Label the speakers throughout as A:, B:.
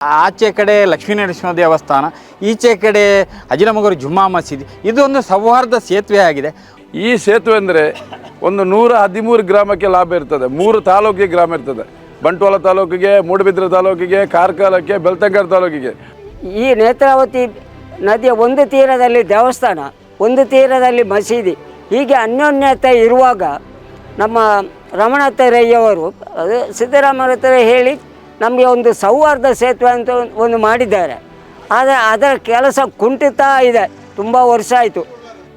A: ಆಚೆ ಕಡೆ ಲಕ್ಷ್ಮೀ ನರಸಿಂಹ ದೇವಸ್ಥಾನ ಈಚೆ ಕಡೆ ಅಜಿನಮಗರು ಜುಮ್ಮಾ ಮಸೀದಿ ಇದೊಂದು ಸೌಹಾರ್ದ ಸೇತುವೆ ಆಗಿದೆ.
B: ಈ ಸೇತುವೆ ಅಂದರೆ ಒಂದು ನೂರ ಹದಿಮೂರು ಗ್ರಾಮಕ್ಕೆ ಲಾಭ ಇರ್ತದೆ ಮೂರು ತಾಲೂಕಿಗೆ ಗ್ರಾಮ ಇರ್ತದೆ. ಬಂಟ್ವಾಳ ತಾಲೂಕಿಗೆ ಮೂಡಬಿದ್ರೆ ತಾಲೂಕಿಗೆ ಕಾರ್ಕಾಲಕ್ಕೆ ಬೆಳ್ತಂಗಡ ತಾಲೂಕಿಗೆ.
C: ಈ ನೇತ್ರಾವತಿ ನದಿಯ ಒಂದು ತೀರದಲ್ಲಿ ದೇವಸ್ಥಾನ ಒಂದು ತೀರದಲ್ಲಿ ಮಸೀದಿ ಹೀಗೆ ಅನ್ಯೋನ್ಯತೆ ಇರುವಾಗ ನಮ್ಮ ರಮಣಾಥ ರೈಯವರು ಅದು ಸಿದ್ದರಾಮಯ್ಯ ಹೇಳಿ ನಮಗೆ ಒಂದು ಸೌಹಾರ್ದ ಸೇತುವೆ ಅಂತ ಒಂದ್- ಮಾಡಿದ್ದಾರೆ. ಆದರೆ ಅದರ ಕೆಲಸ ಕುಂಠಿತ ಇದೆ. ತುಂಬ ವರ್ಷ ಆಯಿತು.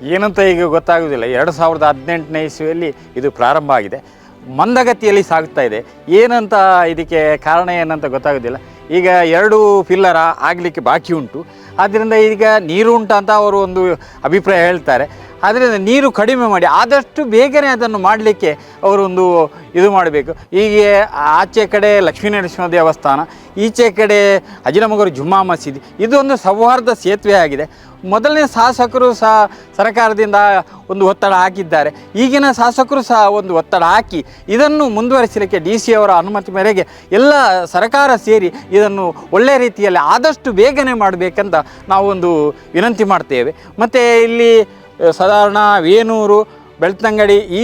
A: ಏನಂತ ಈಗ ಗೊತ್ತಾಗೋದಿಲ್ಲ. ಎರಡು ಸಾವಿರದ ಹದಿನೆಂಟನೇ ಇಸ್ವಿಯಲ್ಲಿ ಇದು ಪ್ರಾರಂಭ ಆಗಿದೆ. ಮಂದಗತಿಯಲ್ಲಿ ಸಾಗ್ತಾ ಇದೆ. ಏನಂತ ಇದಕ್ಕೆ ಕಾರಣ ಏನಂತ ಗೊತ್ತಾಗೋದಿಲ್ಲ. ಈಗ ಎರಡು ಪಿಲ್ಲರ ಆಗಲಿಕ್ಕೆ ಬಾಕಿ ಉಂಟು. ಆದ್ದರಿಂದ ಈಗ ನೀರು ಉಂಟು ಅಂತ ಅವರು ಒಂದು ಅಭಿಪ್ರಾಯ ಹೇಳ್ತಾರೆ. ಆದ್ದರಿಂದ ನೀರು ಕಡಿಮೆ ಮಾಡಿ ಆದಷ್ಟು ಬೇಗನೆ ಅದನ್ನು ಮಾಡಲಿಕ್ಕೆ ಅವರೊಂದು ಇದು ಮಾಡಬೇಕು. ಹೀಗೆ ಆಚೆ ಕಡೆ ಲಕ್ಷ್ಮೀ ನರಸಿಂಹ ದೇವಸ್ಥಾನ, ಈಚೆ ಕಡೆ ಅಜಿನಮಗರು ಜುಮ್ಮಾ ಮಸೀದಿ ಇದೊಂದು ಸೌಹಾರ್ದ ಸೇತುವೆ ಆಗಿದೆ. ಮೊದಲನೇ ಶಾಸಕರು ಸಹ ಸರ್ಕಾರದಿಂದ ಒಂದು ಒತ್ತಡ ಹಾಕಿದ್ದಾರೆ. ಈಗಿನ ಶಾಸಕರು ಸಹ ಒಂದು ಒತ್ತಡ ಹಾಕಿ ಇದನ್ನು ಮುಂದುವರಿಸಲಿಕ್ಕೆ ಡಿ ಸಿ ಅವರ ಅನುಮತಿ ಮೇರೆಗೆ ಎಲ್ಲ ಸರ್ಕಾರ ಸೇರಿ ಇದನ್ನು ಒಳ್ಳೆಯ ರೀತಿಯಲ್ಲಿ ಆದಷ್ಟು ಬೇಗನೆ ಮಾಡಬೇಕಂತ ನಾವೊಂದು ವಿನಂತಿ ಮಾಡ್ತೇವೆ. ಮತ್ತು ಇಲ್ಲಿ ಸಾಧಾರಣ ವೇನೂರು ಬೆಳ್ತಂಗಡಿ ಈ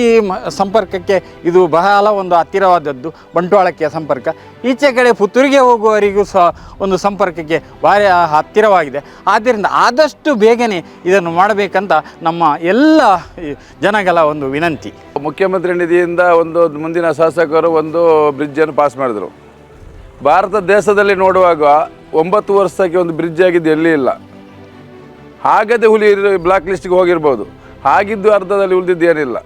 A: ಸಂಪರ್ಕಕ್ಕೆ ಇದು ಬಹಳ ಒಂದು ಹತ್ತಿರವಾದದ್ದು, ಬಂಟ್ವಾಳಕ್ಕೆ ಸಂಪರ್ಕ. ಈಚೆ ಕಡೆ ಪುತ್ತೂರಿಗೆ ಹೋಗುವವರಿಗೂ ಸಹ ಒಂದು ಸಂಪರ್ಕಕ್ಕೆ ಭಾರಿ ಹತ್ತಿರವಾಗಿದೆ. ಆದ್ದರಿಂದ ಆದಷ್ಟು ಬೇಗನೆ ಇದನ್ನು ಮಾಡಬೇಕಂತ ನಮ್ಮ ಎಲ್ಲ ಜನಗಳ ಒಂದು ವಿನಂತಿ.
B: ಮುಖ್ಯಮಂತ್ರಿ ನಿಧಿಯಿಂದ ಒಂದು ಮುಂದಿನ ಶಾಸಕರು ಒಂದು ಬ್ರಿಡ್ಜನ್ನು ಪಾಸ್ ಮಾಡಿದರು. ಭಾರತ ದೇಶದಲ್ಲಿ ನೋಡುವಾಗ ಒಂಬತ್ತು ವರ್ಷಕ್ಕೆ ಒಂದು ಬ್ರಿಡ್ಜ್ ಆಗಿದ್ದು ಎಲ್ಲಿ ಇಲ್ಲ. ಹಾಗದೆ ಹುಲಿ ಬ್ಲಾಕ್ ಲಿಸ್ಟ್ಗೆ ಹೋಗಿರ್ಬೋದು. ಹಾಗಿದ್ದು ಅರ್ಧದಲ್ಲಿ ಉಳಿದಿದ್ದು ಏನಿಲ್ಲ.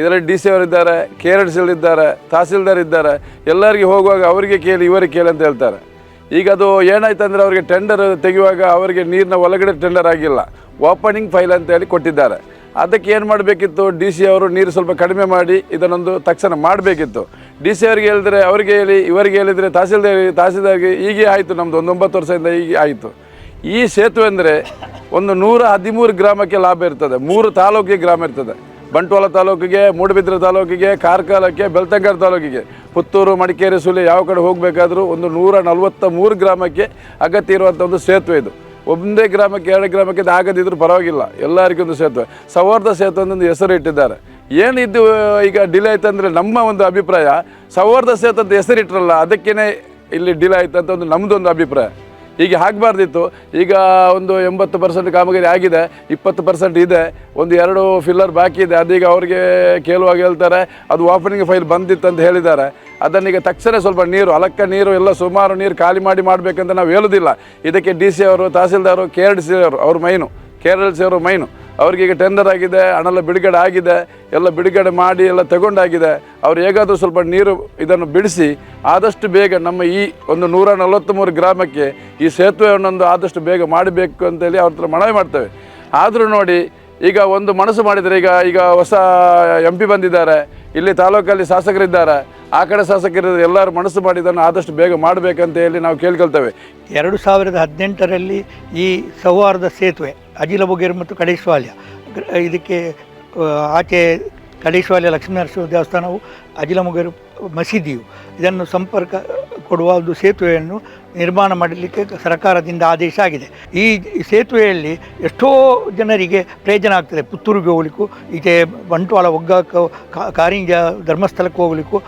B: ಇದರಲ್ಲಿ ಡಿ ಸಿ ಅವರಿದ್ದಾರೆ ಕೆ ಆರ್ ಇದ್ದಾರೆ, ತಹಸೀಲ್ದಾರ್ ಇದ್ದಾರೆ. ಎಲ್ಲರಿಗೆ ಹೋಗುವಾಗ ಅವರಿಗೆ ಕೇಳಿ ಇವರಿಗೆ ಕೇಳಿ ಅಂತ ಹೇಳ್ತಾರೆ. ಈಗ ಅದು ಏನಾಯ್ತು ಅಂದರೆ ಅವರಿಗೆ ಟೆಂಡರ್ ತೆಗೆಯುವಾಗ ಅವರಿಗೆ ನೀರಿನ ಒಳಗಡೆ ಟೆಂಡರ್ ಆಗಿಲ್ಲ. ಓಪನಿಂಗ್ ಫೈಲ್ ಅಂತ ಹೇಳಿ ಕೊಟ್ಟಿದ್ದಾರೆ. ಅದಕ್ಕೆ ಏನು ಮಾಡಬೇಕಿತ್ತು? ಡಿ ಸಿ ಅವರು ನೀರು ಸ್ವಲ್ಪ ಕಡಿಮೆ ಮಾಡಿ ಇದನ್ನೊಂದು ತಕ್ಷಣ ಮಾಡಬೇಕಿತ್ತು. ಡಿ ಸಿ ಅವರಿಗೆ ಹೇಳಿದ್ರೆ ಅವರಿಗೆ ಹೇಳಿ, ಇವರಿಗೆ ಹೇಳಿದರೆ ತಹಸೀಲ್ದಾರ್, ತಹಸೀಲ್ದಾರ್ಗೆ ಹೀಗೆ ಆಯಿತು. ನಮ್ಮದು ಒಂದು ಒಂಬತ್ತು ವರ್ಷದಿಂದ ಹೀಗೆ ಆಯಿತು. ಈ ಸೇತುವೆ ಅಂದರೆ ಒಂದು ನೂರ ಹದಿಮೂರು ಗ್ರಾಮಕ್ಕೆ ಲಾಭ ಇರ್ತದೆ. ಮೂರು ತಾಲೂಕಿಗೆ ಗ್ರಾಮ ಇರ್ತದೆ. ಬಂಟ್ವಾಳ ತಾಲೂಕಿಗೆ, ಮೂಡಬಿದ್ರೆ ತಾಲೂಕಿಗೆ, ಕಾರ್ಕಳಕ್ಕೆ, ಬೆಳ್ತಂಗಾರ ತಾಲೂಕಿಗೆ. ಪುತ್ತೂರು, ಮಡಿಕೇರಿ ಸುಲಿ ಯಾವ ಕಡೆ ಹೋಗಬೇಕಾದ್ರೂ ಒಂದು ನೂರ ನಲವತ್ತ ಮೂರು ಗ್ರಾಮಕ್ಕೆ ಅಗತ್ಯ ಇರುವಂಥ ಒಂದು ಸೇತುವೆ ಇದು. ಒಂದೇ ಗ್ರಾಮಕ್ಕೆ, ಎರಡು ಗ್ರಾಮಕ್ಕೆ ಆಗದಿದ್ರೂ ಪರವಾಗಿಲ್ಲ. ಎಲ್ಲರಿಗೂ ಒಂದು ಸೇತುವೆ. ಸೌಹಾರ್ದ ಸೇತುವೆ ಅಂತ ಒಂದು ಹೆಸರು ಇಟ್ಟಿದ್ದಾರೆ. ಏನಿದ್ದು ಈಗ ಡಿಲೇ ಆಯ್ತು ಅಂದರೆ ನಮ್ಮ ಒಂದು ಅಭಿಪ್ರಾಯ, ಸೌಹಾರ್ದ ಸೇತುವೆ ಅಂತ ಹೆಸರಿಟ್ರಲ್ಲ ಅದಕ್ಕೇ ಇಲ್ಲಿ ಡಿಲೇ ಆಯ್ತು ಅಂತ ಒಂದು ನಮ್ಮದೊಂದು ಅಭಿಪ್ರಾಯ. ಹೀಗೆ ಆಗಬಾರ್ದಿತ್ತು ಈಗ ಒಂದು ಎಂಬತ್ತು ಪರ್ಸೆಂಟ್ ಕಾಮಗಾರಿ ಆಗಿದೆ, ಇಪ್ಪತ್ತು ಪರ್ಸೆಂಟ್ ಇದೆ, ಒಂದು ಎರಡು ಫಿಲ್ಲರ್ ಬಾಕಿ ಇದೆ, ಅದೀಗ ಅವರಿಗೆ ಕೇಳುವಾಗ ಹೇಳ್ತಾರೆ, ಅದು ಓಪನಿಂಗ್ ಫೈಲ್ ಬಂದಿತ್ತು ಅಂತ ಹೇಳಿದ್ದಾರೆ. ಅದನ್ನೀಗ ತಕ್ಷಣ ಸ್ವಲ್ಪ ನೀರು, ಅಲಕ್ಕ ನೀರು, ಎಲ್ಲ ಸುಮಾರು ನೀರು ಖಾಲಿ ಮಾಡಿ ಮಾಡಬೇಕಂತ ನಾವು ಹೇಳೋದಿಲ್ಲ. ಇದಕ್ಕೆ ಡಿ ಸಿ ಅವರು, tahsildar K R D C ಅವರು, ಅವ್ರ main K R L C ಅವರು ಮೈನು. ಅವ್ರಿಗೀಗ ಈಗ ಟೆಂಡರ್ ಆಗಿದೆ, ಹಣೆಲ್ಲ ಬಿಡುಗಡೆ ಆಗಿದೆ, ಎಲ್ಲ ಬಿಡುಗಡೆ ಮಾಡಿ, ಎಲ್ಲ ತಗೊಂಡಾಗಿದೆ. ಅವ್ರು ಹೇಗಾದರೂ ಸ್ವಲ್ಪ ನೀರು ಇದನ್ನು ಬಿಡಿಸಿ, ಆದಷ್ಟು ಬೇಗ ನಮ್ಮ ಈ ಒಂದು ನೂರ ನಲವತ್ತ್ಮೂರು ಗ್ರಾಮಕ್ಕೆ ಈ ಸೇತುವೆಯನ್ನೊಂದು ಆದಷ್ಟು ಬೇಗ ಮಾಡಬೇಕು ಅಂತೇಳಿ ಅವ್ರ ಹತ್ರ ಮನವಿ ಮಾಡ್ತೇವೆ. ಆದರೂ ನೋಡಿ, ಈಗ ಒಂದು ಮನಸ್ಸು ಮಾಡಿದರೆ ಈಗ ಈಗ ಹೊಸ ಎಂ ಪಿ ಬಂದಿದ್ದಾರೆ, ಇಲ್ಲಿ ತಾಲೂಕಲ್ಲಿ ಶಾಸಕರಿದ್ದಾರೆ, ಆ ಕಡೆ ಶಾಸಕರು ಎಲ್ಲರೂ ಮನಸ್ಸು ಮಾಡಿದ್ದನ್ನು ಆದಷ್ಟು ಬೇಗ ಮಾಡಬೇಕಂತ ಹೇಳಿ ನಾವು ಕೇಳ್ಕೊಳ್ತೇವೆ.
D: ಎರಡು ಸಾವಿರದ ಹದಿನೆಂಟರಲ್ಲಿ ಈ ಸೌಹಾರ್ದ ಸೇತುವೆ ಅಜಿಲಬುಗೇರು ಮತ್ತು ಕಡೇಶ್ವಾಲ್ಯ. ಇದಕ್ಕೆ ಆಚೆ ಕಡೇಶ್ವಾಲ್ಯ ಲಕ್ಷ್ಮೀನರಸಿಂಹ ದೇವಸ್ಥಾನವು ಅಜಿಲಮುಗೇರು ಮಸೀದಿಯು. ಇದನ್ನು ಸಂಪರ್ಕ ಕೊಡುವ ಒಂದು ಸೇತುವೆಯನ್ನು ನಿರ್ಮಾಣ ಮಾಡಲಿಕ್ಕೆ ಸರ್ಕಾರದಿಂದ ಆದೇಶ ಆಗಿದೆ. ಈ ಸೇತುವೆಯಲ್ಲಿ ಎಷ್ಟೋ ಜನರಿಗೆ ಪ್ರಯೋಜನ ಆಗ್ತದೆ. ಪುತ್ತೂರಿಗೆ ಹೋಗ್ಲಿಕ್ಕೂ, ಈಚೆ ಬಂಟ್ವಾಳ ಒಗ್ಗಕ್ಕೆ ಕಾರಿಂಜ ಧರ್ಮಸ್ಥಳಕ್ಕೆ ಹೋಗ್ಲಿಕ್ಕೂ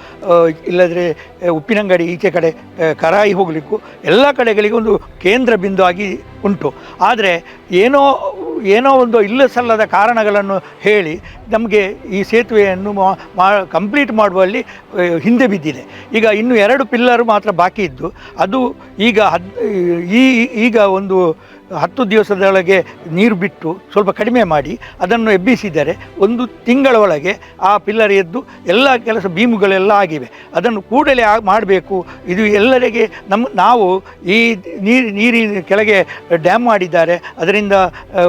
D: ಇಲ್ಲದ್ರೆ ಉಪ್ಪಿನಂಗಡಿ ಈಚೆ ಕಡೆ ಕರಾಯಿ ಹೋಗಲಿಕ್ಕೂ ಎಲ್ಲ ಕಡೆಗಳಿಗೆ ಒಂದು ಕೇಂದ್ರ ಬಿಂದು ಆಗಿ ಉಂಟು. ಆದರೆ ಏನೋ ಏನೋ ಒಂದು ಇಲ್ಲ ಸಲ್ಲದ ಕಾರಣಗಳನ್ನು ಹೇಳಿ ನಮಗೆ ಈ ಸೇತುವೆಯನ್ನು ಮಾ- ಕಂಪ್ಲೀಟ್ ಮಾಡುವಲ್ಲಿ ಹಿಂದೆ ಬಿದ್ದಿದೆ. ಈಗ ಇನ್ನು ಎರಡು ಪಿಲ್ಲರ್ ಮಾತ್ರ ಬಾಕಿ ಇದ್ದು, ಅದು ಈಗ ಹದ್ ಈ ಈಗ ಒಂದು ಹತ್ತು ದಿವಸದೊಳಗೆ ನೀರು ಬಿಟ್ಟು ಸ್ವಲ್ಪ ಕಡಿಮೆ ಮಾಡಿ ಅದನ್ನು ಎಬ್ಬಿಸಿದರೆ ಒಂದು ತಿಂಗಳ ಒಳಗೆ ಆ ಪಿಲ್ಲರ್ ಎದ್ದು ಎಲ್ಲ ಕೆಲಸ ಭೀಮುಗಳೆಲ್ಲ ಆಗಿವೆ. ಅದನ್ನು ಕೂಡಲೇ ಮಾಡಬೇಕು. ಇದು ಎಲ್ಲರಿಗೆ ನಮ್ಮ ನಾವು ಈ ನೀರು, ನೀರಿನ ಕೆಳಗೆ ಡ್ಯಾಮ್ ಮಾಡಿದ್ದಾರೆ. ಅದರಿಂದ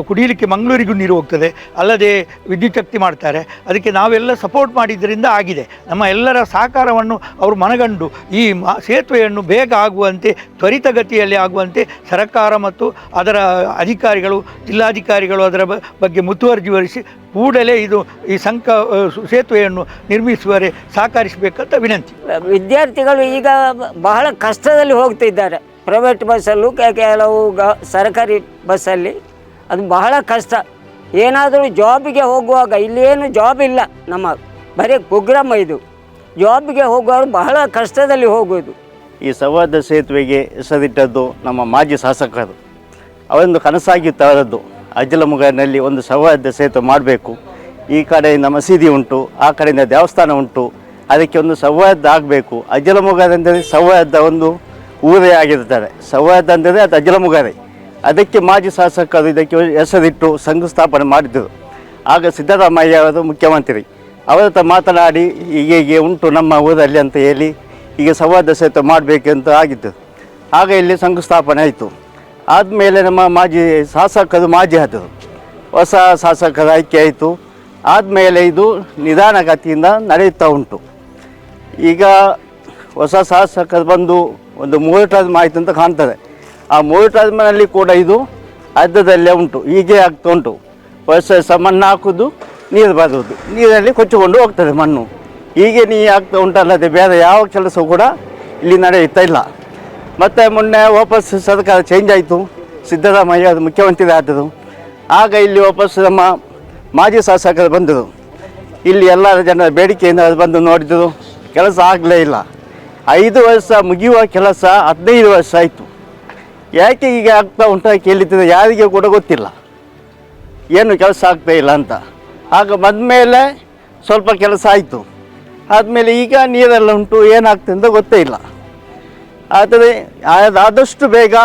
D: ಕುಡಿಯಲಿಕ್ಕೆ ಮಂಗಳೂರಿಗೂ ನೀರು ಹೋಗ್ತದೆ. ಅಲ್ಲದೆ ವಿದ್ಯುತ್ ಶಕ್ತಿ ಮಾಡ್ತಾರೆ. ಅದಕ್ಕೆ ನಾವೆಲ್ಲ ಸಪೋರ್ಟ್ ಮಾಡಿದ್ದರಿಂದ ಆಗಿದೆ. ನಮ್ಮ ಎಲ್ಲರ ಸಹಕಾರವನ್ನು ಅವರು ಮನಗಂಡು ಈ ಸೇತುವೆಯನ್ನು ಬೇಗ ಆಗುವಂತೆ, ತ್ವರಿತಗತಿಯಲ್ಲಿ ಆಗುವಂತೆ ಸರ್ಕಾರ ಮತ್ತು ಅದರ ಅಧಿಕಾರಿಗಳು ಜಿಲ್ಲಾಧಿಕಾರಿಗಳು ಅದರ ಬಗ್ಗೆ ಮುತುವರ್ಜಿ ವಹಿಸಿ ಕೂಡಲೇ ಇದು ಈ ಸಂಕ ಸೇತುವೆಯನ್ನು ನಿರ್ಮಿಸುವರೆ ಸಹಕರಿಸಬೇಕಂತ ವಿನಂತಿ.
C: ವಿದ್ಯಾರ್ಥಿಗಳು ಈಗ ಬಹಳ ಕಷ್ಟದಲ್ಲಿ ಹೋಗ್ತಿದ್ದಾರೆ. ಪ್ರೈವೇಟ್ ಬಸ್ಸಲ್ಲೂ ಕೆಲವು ಗ ಸರ್ಕಾರಿ ಬಸ್ಸಲ್ಲಿ ಅದು ಬಹಳ ಕಷ್ಟ. ಏನಾದರೂ ಜಾಬಿಗೆ ಹೋಗುವಾಗ ಇಲ್ಲಿ ಏನು ಜಾಬ್ ಇಲ್ಲ ನಮ್ಮ ಬರೀ ಕುಗ್ರಾಮ ಇದು. ಜಾಬ್ಗೆ ಹೋಗುವವರು ಬಹಳ ಕಷ್ಟದಲ್ಲಿ ಹೋಗೋದು
E: ಈ ಸವಾದ ಸೇತುವೆಗೆ ಹೆಸರಿಟ್ಟದ್ದು ನಮ್ಮ ಮಾಜಿ ಶಾಸಕರು. ಅವರೊಂದು ಕನಸಾಗಿತ್ತು ಅವರದ್ದು ಅಜ್ಜಲಮುಗನಲ್ಲಿ ಒಂದು ಸೌಹಾರ್ದ ಸೇತು ಮಾಡಬೇಕು. ಈ ಕಡೆಯಿಂದ ಮಸೀದಿ ಉಂಟು, ಆ ಕಡೆಯಿಂದ ದೇವಸ್ಥಾನ ಉಂಟು. ಅದಕ್ಕೆ ಒಂದು ಸೌಹಾರ್ದ ಆಗಬೇಕು. ಅಜ್ಜಲಮುಗದಂದರೆ ಸೌಹಾರ್ದ ಒಂದು ಊರೇ ಆಗಿರ್ತಾರೆ ಸೌಹಾರ್ದ ಅಂದರೆ ಅದು ಅಜ್ಜಲಮುಗರೇ ಅದಕ್ಕೆ ಮಾಜಿ ಶಾಸಕರು ಇದಕ್ಕೆ ಹೆಸರಿಟ್ಟು ಸ್ಥಾಪನೆ ಮಾಡಿದ್ದರು. ಆಗ ಸಿದ್ದರಾಮಯ್ಯ ಅವರು ಮುಖ್ಯಮಂತ್ರಿ. ಅವರ ಹತ್ರ ಮಾತನಾಡಿ, ಹೀಗೆ ಹೀಗೆ ಉಂಟು ನಮ್ಮ ಊರಲ್ಲಿ ಅಂತ ಹೇಳಿ ಈಗ ಸೌಹಾರ್ದ ಸೇತು ಮಾಡಬೇಕಂತ ಆಗಿತ್ತು ಆಗ ಇಲ್ಲಿ ಶಂಕುಸ್ಥಾಪನೆ ಆಯಿತು. ಆದಮೇಲೆ ನಮ್ಮ ಮಾಜಿ ಶಾಸಕರು ಮಾಜಿ ಆದರು ಹೊಸ ಶಾಸಕರ ಆಯ್ಕೆ ಆಯಿತು. ಆದಮೇಲೆ ಇದು ನಿಧಾನಗತಿಯಿಂದ ನಡೆಯುತ್ತಾ ಉಂಟು. ಈಗ ಹೊಸ ಶಾಸಕರು ಬಂದು ಒಂದು ಮೂರು ಟರ್ಮ್ ಆಯಿತು ಅಂತ ಕಾಣ್ತದೆ. ಆ ಮೂರು ಟರ್ಮ್ನಲ್ಲಿ ಕೂಡ ಇದು ಅರ್ಧದಲ್ಲೇ ಉಂಟು. ಹೀಗೆ ಆಗ್ತಾ ಉಂಟು. ಹೊಸ ಸಹ ಮಣ್ಣು ಹಾಕೋದು, ನೀರು ಬರೋದು. ನೀರಲ್ಲಿ ಕೊಚ್ಚಿಕೊಂಡು ಹೋಗ್ತದೆ ಮಣ್ಣು. ಹೀಗೆ ನೀ ಆಗ್ತಾ ಉಂಟಲ್ಲದೆ ಬೇರೆ ಯಾವ ಕೆಲಸ ಕೂಡ ಇಲ್ಲಿ ನಡೆಯುತ್ತಾ ಇಲ್ಲ. ಮತ್ತು ಮೊನ್ನೆ ವಾಪಸ್ ಸರ್ಕಾರ ಚೇಂಜ್ ಆಯಿತು. ಸಿದ್ದರಾಮಯ್ಯ ಅದು ಮುಖ್ಯಮಂತ್ರಿ ಆದರು ಆಗ ಇಲ್ಲಿ ವಾಪಸ್ ನಮ್ಮ ಮಾಜಿ ಶಾಸಕರು ಬಂದರು. ಇಲ್ಲಿ ಎಲ್ಲ ಜನರ ಬೇಡಿಕೆಯಿಂದ ಅದು ಬಂದು ನೋಡಿದರು. ಕೆಲಸ ಆಗಲೇ ಇಲ್ಲ. ಐದು ವರ್ಷ ಮುಗಿಯುವ ಕೆಲಸ ಹದಿನೈದು ವರ್ಷ ಆಯಿತು. ಯಾಕೆ ಈಗ ಆಗ್ತಾ ಉಂಟು ಕೇಳಿದ್ದರೆ ಯಾರಿಗೆ ಕೂಡ ಗೊತ್ತಿಲ್ಲ. ಏನು ಕೆಲಸ ಆಗ್ತಾ ಇಲ್ಲ ಅಂತ. ಆಗ ಬಂದಮೇಲೆ ಸ್ವಲ್ಪ ಕೆಲಸ ಆಯಿತು. ಆದಮೇಲೆ ಈಗ ನೀರೆಲ್ಲ ಉಂಟು, ಏನಾಗ್ತದೆ ಅಂತ ಗೊತ್ತೇ ಇಲ್ಲ. ಆದರೆ ಆದ- ಆದಷ್ಟು ಬೇಗ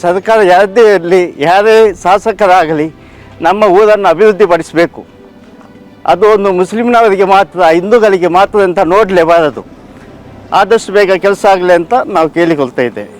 E: ಸರ್ಕಾರ ಯಾರದೇ ಇರಲಿ, ಯಾರೇ ಶಾಸಕರಾಗಲಿ ನಮ್ಮ ಊರನ್ನು ಅಭಿವೃದ್ಧಿಪಡಿಸಬೇಕು. ಅದು ಒಂದು ಮುಸ್ಲಿಮ್ನವರಿಗೆ ಮಾತ್ರ, ಹಿಂದೂಗಳಿಗೆ ಮಾತ್ರ ಅಂತ ನೋಡಲೇಬಾರದು. ಆದಷ್ಟು ಬೇಗ ಕೆಲಸ ಆಗಲಿ ಅಂತ ನಾವು ಕೇಳಿಕೊಳ್ತಾ ಇದ್ದೇವೆ.